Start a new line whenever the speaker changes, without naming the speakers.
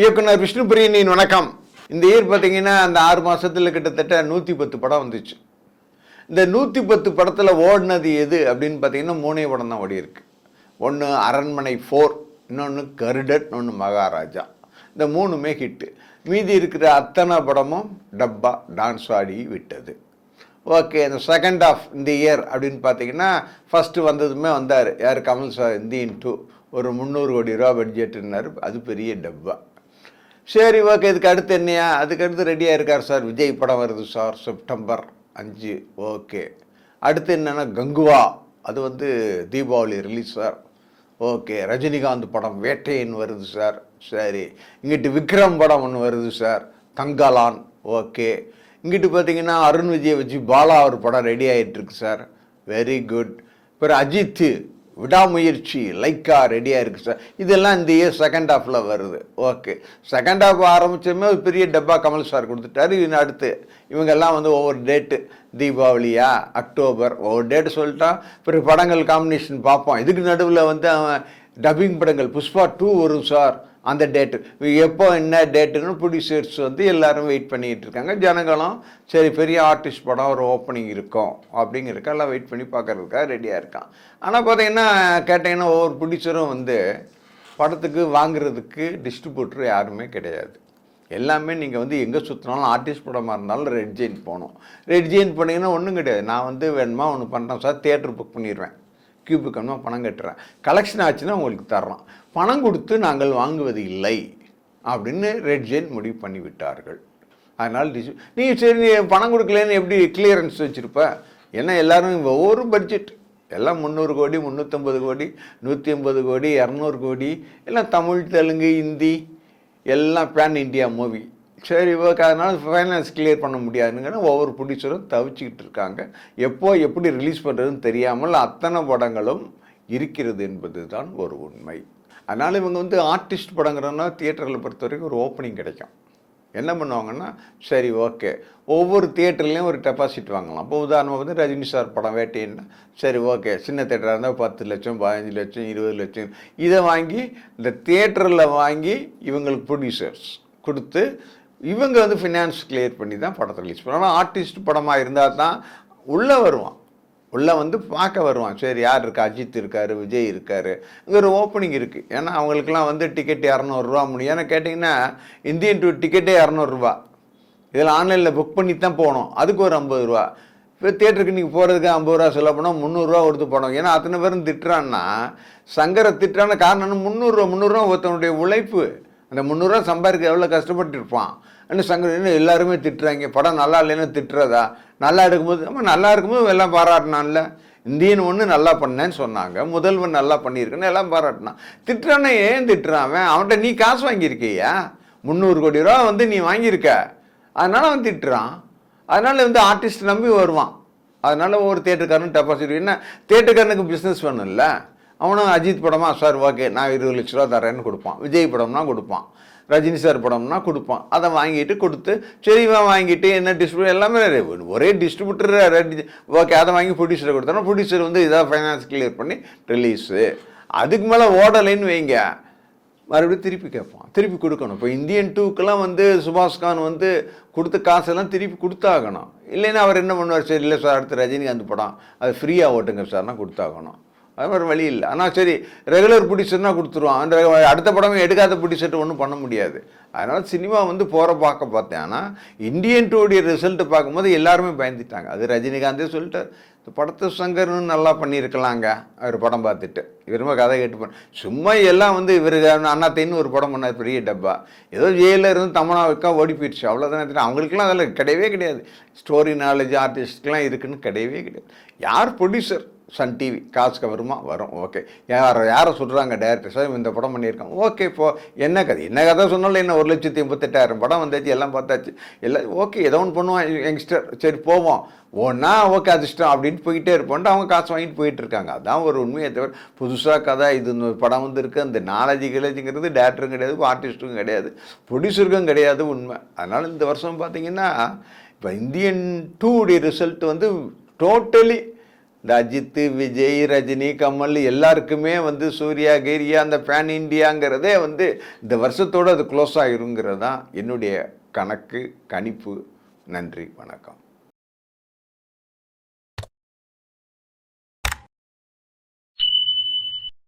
இயக்குனர் விஷ்ணுபிரியனின் வணக்கம். இந்த இயர் பார்த்தீங்கன்னா அந்த ஆறு மாதத்தில் கிட்டத்தட்ட நூற்றி பத்து படம் வந்துச்சு. இந்த நூற்றி பத்து படத்தில் ஓடினது எது அப்படின்னு பார்த்தீங்கன்னா மூணே படம் தான் ஓடி இருக்கு ஒன்று அரண்மனை ஃபோர் இன்னொன்று கருடன் இன்னொன்று மகாராஜா. இந்த மூணுமே ஹிட்டு மீதி இருக்கிற அத்தனை படமும் டப்பா டான்ஸ் ஆடி விட்டது. ஓகே இந்த செகண்ட் ஆஃப் இந்த இயர் அப்படின்னு பார்த்தீங்கன்னா ஃபஸ்ட்டு வந்ததுமே வந்தார். யார் கமல் சார் இந்தியன் டூ ஒரு முந்நூறு கோடி ரூபா பட்ஜெட்டுன்னாரு அது பெரிய டப்பா. சரி ஓகே இதுக்கு அடுத்து என்னையா? அதுக்கு அடுத்து ரெடியாக இருக்கார் சார். விஜய் படம் வருது சார் செப்டம்பர் அஞ்சு. ஓகே. அடுத்து என்னென்னா கங்குவா. அது வந்து Deepavali release sir. Okay. Rajinikanth படம் வேட்டையன் வருது சார். சரி. இங்கிட்டு விக்ரம் படம் ஒன்று வருது சார். தங்கலான். ஓகே. இங்கிட்டு பார்த்தீங்கன்னா அருண் விஜயை வச்சு பாலா ஒரு படம் ரெடி ஆகிட்டுருக்கு சார். வெரி குட் பிறகு அஜித்து. விடாமுயற்சி லைக்கா ரெடியாக இருக்குது சார் இதெல்லாம் இந்த இயர் செகண்ட் ஹாஃபில் வருது. ஓகே செகண்ட் ஹாஃப் ஆரம்பித்தோமே ஒரு பெரிய டப்பா கமல் சார் கொடுத்துட்டாரு. இன்னும் அடுத்து இவங்கெல்லாம் வந்து ஒவ்வொரு டேட்டு தீபாவளியா அக்டோபர் ஒவ்வொரு டேட்டு சொல்லிட்டா பிறகு படங்கள் காம்பினேஷன் பார்ப்போம். இதுக்கு நடுவில் வந்து அவன் டப்பிங் படங்கள். புஷ்பா டூ வரும் சார் அந்த டேட்டு எப்போ என்ன டேட்டுன்னு ப்ரொடியூசர்ஸ் வந்து எல்லாரும் வெயிட் பண்ணிகிட்டு இருக்காங்க. ஜனங்களும் சரி பெரிய ஆர்டிஸ்ட் படம் ஒரு ஓப்பனிங் இருக்கும். அப்படிங்கிறக்க எல்லாம் வெயிட் பண்ணி பார்க்குறதுக்காக ரெடியாக இருக்கான். ஆனால் பார்த்தீங்கன்னா கேட்டிங்கன்னா ஒவ்வொரு ப்ரொடியூசரும் வந்து படத்துக்கு வாங்குறதுக்கு டிஸ்ட்ரிபியூட்டர் யாருமே கிடையாது. எல்லாமே நீங்கள் வந்து எங்கே சுற்றினாலும் ஆர்டிஸ்ட் படமாக இருந்தாலும் ரெட் ஜெயின் போகணும். ரெட் ஜெயின் போனீங்கன்னா ஒன்றும் கிடையாது. நான் வந்து வேணுமா ஒன்று பண்ணுறேன் சார் தேட்டர் புக் பண்ணிடுவேன். கியூபுக்கு அம்மா பணம் கட்டுறேன். கலெக்ஷன் ஆச்சுன்னா உங்களுக்கு தர்றோம். பணம் கொடுத்து நாங்கள் வாங்குவது இல்லை அப்படின்னு ரெட் ஜெயின் முடிவு பண்ணிவிட்டார்கள். அதனால் டிசி நீ சரி நீ பணம் கொடுக்கலன்னு எப்படி கிளியரன்ஸ் வச்சுருப்ப? ஏன்னா எல்லோரும் ஒவ்வொரு பட்ஜெட் எல்லாம் முந்நூறு கோடி முந்நூற்றம்பது கோடி நூற்றி ஐம்பது கோடி இரநூறு கோடி எல்லாம் தமிழ் தெலுங்கு ஹிந்தி எல்லாம் பேன் இந்தியா மூவி சரி ஓகே அதனால் ஃபைனான்ஸ் கிளியர் பண்ண முடியாதுங்கிற ஒவ்வொரு ப்ரொடியூசரும் தவிச்சிக்கிட்டு இருக்காங்க. எப்போ எப்படி ரிலீஸ் பண்ணுறதுன்னு தெரியாமல் அத்தனை படங்களும் இருக்கிறது என்பது தான் ஒரு உண்மை. அதனால் இவங்க வந்து ஆர்டிஸ்ட் படங்கிறதுனா தியேட்டரில் பொறுத்த வரைக்கும் ஒரு ஓப்பனிங் கிடைக்கும். என்ன பண்ணுவாங்கன்னா சரி ஓகே ஒவ்வொரு தியேட்டர்லேயும் ஒரு டெபாசிட் வாங்கலாம். இப்போ உதாரணமாக வந்து ரஜினி சார் படம் வேட்டைன்னா சரி ஓகே சின்ன தேட்டராக இருந்தால் பத்து லட்சம் பதினஞ்சு லட்சம் இருபது லட்சம். இதை வாங்கி இந்த தியேட்டரில் வாங்கி இவங்களுக்கு ப்ரொடியூசர்ஸ் கொடுத்து இவங்க வந்து ஃபினான்ஸ் கிளியர் பண்ணி தான் படத்தை ரிலீஸ் பண்ணுவாங்க ஆனால் ஆர்டிஸ்ட் படமாக இருந்தால் தான் உள்ளே வருவான். உள்ளே வந்து பார்க்க வருவான். சரி யார் இருக்கா? அஜித் இருக்கார் விஜய் இருக்கார். இங்கே ஒரு ஓப்பனிங் இருக்குது ஏன்னா அவங்களுக்குலாம் வந்து டிக்கெட் இரநூறுவா முடியும். ஏன்னா கேட்டிங்கன்னா இந்தியன் டூ டிக்கெட்டே இரநூறுவா. இதில் ஆன்லைனில் புக் பண்ணி தான் போகணும் அதுக்கு ஒரு ஐம்பது ரூபா. இப்போ தியேட்டருக்கு நீங்கள் போகிறதுக்கு ஐம்பது ரூபா செலவு பண்ணால் முந்நூறுரூவா கொடுத்து போனோம். ஏன்னா அத்தனை பேரும் திட்டுறான்னா சங்கரை திட்டுறான காரணம் முந்நூறுரூவா முந்நூறுரூவா ஒருத்தனுடைய உழைப்பு. அந்த முந்நூறுரூவா சம்பாதிக்க எவ்வளோ கஷ்டப்பட்டு இருப்பான் இன்னும் சங்கர் இன்னும் எல்லாருமே திட்டுறாங்க படம் நல்லா இல்லைன்னு திட்டுறதா? நல்லா எடுக்கும்போது நம்ம நல்லா இருக்கும்போது எல்லாம் பாராட்டினான்ல. இந்தியன் ஒன்று நல்லா பண்ணேன்னு சொன்னாங்க முதல்வன் நல்லா பண்ணியிருக்கேன்னு எல்லாம் பாராட்டினான். திட்டுறானே ஏன் திட்டுறான் அவன்? அவன்கிட்ட நீ காசு வாங்கியிருக்கியா? முந்நூறு கோடி ரூபா வந்து நீ வாங்கியிருக்க. அதனால் அவன் திட்டுறான். அதனால் வந்து ஆர்டிஸ்ட் நம்பி வருவான். அதனால் ஒவ்வொரு தேட்டருக்காரனும் டெபாசிட் என்ன தேட்டருக்காரனுக்கு பிஸ்னஸ் வேணும்ல? அவனும் அஜித் படமா சார் ஓகே நான் இருபது லட்ச ரூபா தரேன்னு கொடுப்பான். விஜய் படம்னா கொடுப்பான். ரஜினி சார் படம்னா கொடுப்பான். அதை வாங்கிட்டு கொடுத்து சரிவா வாங்கிட்டு என்ன டிஸ்ட்ரிபியூட் எல்லாமே ஒரே டிஸ்ட்ரிபியூட்டர் ஓகே அதை வாங்கி ப்ரொடியூசரை கொடுத்தோன்னா ப்ரொடியூசர் வந்து இதாக ஃபைனான்ஸ் கிளியர் பண்ணி ரிலீஸு அதுக்கு மேலே ஓடலைன்னு வைங்க. மறுபடியும் திருப்பி கேட்பான். திருப்பி கொடுக்கணும். இப்போ இந்தியன் டூக்கெல்லாம் வந்து சுபாஷ் கான் வந்து கொடுத்த காசெல்லாம் திருப்பி கொடுத்தாகணும். இல்லைன்னா அவர் என்ன பண்ணுவார்? சரி இல்லை சார் அடுத்து ரஜினிகாந்த் படம் அது ஃப்ரீயாக ஓட்டுங்க சார்னா கொடுத்தாகணும். அது மாதிரி வழி இல்லை. ஆனால் சரி ரெகுலர் ப்ரொடியூசர்னா கொடுத்துருவான் அந்த அடுத்த படமே எடுக்காத ப்ரொடியூசர்ட்டு ஒன்றும் பண்ண முடியாது. அதனால் சினிமா வந்து போகிற பார்க்க பார்த்தேன். ஆனால் இந்தியன் டூடைய ரிசல்ட்டு பார்க்கும்போது எல்லாருமே பயந்துட்டாங்க. அது ரஜினிகாந்தே சொல்லிட்டு இந்த படத்தை சங்கர்னு நல்லா பண்ணியிருக்கலாங்க. அவர் படம் பார்த்துட்டு. இவருமே கதை கேட்டு பண்ண சும்மா எல்லாம் வந்து இவர் அண்ணாத்தைன்னு ஒரு படம் பண்ணார் பெரிய டப்பா. ஏதோ ஜெயிலில் இருந்து தமிழாவுக்கா ஓடி போயிடுச்சு. அவ்வளோதானே அவங்களுக்குலாம் அதில் கிடையவே கிடையாது. ஸ்டோரி நாலேஜ் ஆர்டிஸ்ட்கெலாம் இருக்குன்னு கிடையவே கிடையாது. யார் ப்ரொடியூசர் சன் டிவி காசுக்கு வருமா வரும். ஓகே. யார் யாரை சொல்கிறாங்க டேரக்டர் சார் இந்த படம் பண்ணியிருக்காங்க. ஓகே இப்போது என்ன கதை? என்ன கதை சொன்னாலும் என்ன ஒரு லட்சத்தி எண்பத்தெட்டாயிரம் படம் வந்தாச்சு எல்லாம் பார்த்தாச்சு. எல்லாம் ஓகே ஏதோ ஒன்று பண்ணுவான் யங்ஸ்டர் சரி போவோம். ஒன்றா ஓகே அது இஷ்டம் அப்படின்னு போயிட்டே இருப்போன்ட்டு அவங்க காசு வாங்கிட்டு போயிட்டு இருக்காங்க அதான் ஒரு உண்மையை தவிர புதுசாக கதை இது படம் வந்துருக்கு அந்த நாலேஜ் கிலேஜுங்கிறது டேரக்டரும் கிடையாது ஆர்டிஸ்ட்டும் கிடையாது ப்ரொடியூசருக்கும் கிடையாது உண்மை. அதனால் இந்த வருஷம் பார்த்தீங்கன்னா இப்போ இந்தியன் டூ உடைய ரிசல்ட் வந்து டோட்டலி இந்த அஜித்து விஜய் ரஜினி கமல் எல்லாருக்குமே வந்து சூர்யா கீரியா அந்த பேன் இண்டியாங்கிறதே வந்து இந்த வருஷத்தோடு அது க்ளோஸ் ஆகிருங்கிறது தான் என்னுடைய கணக்கு கணிப்பு. நன்றி வணக்கம்.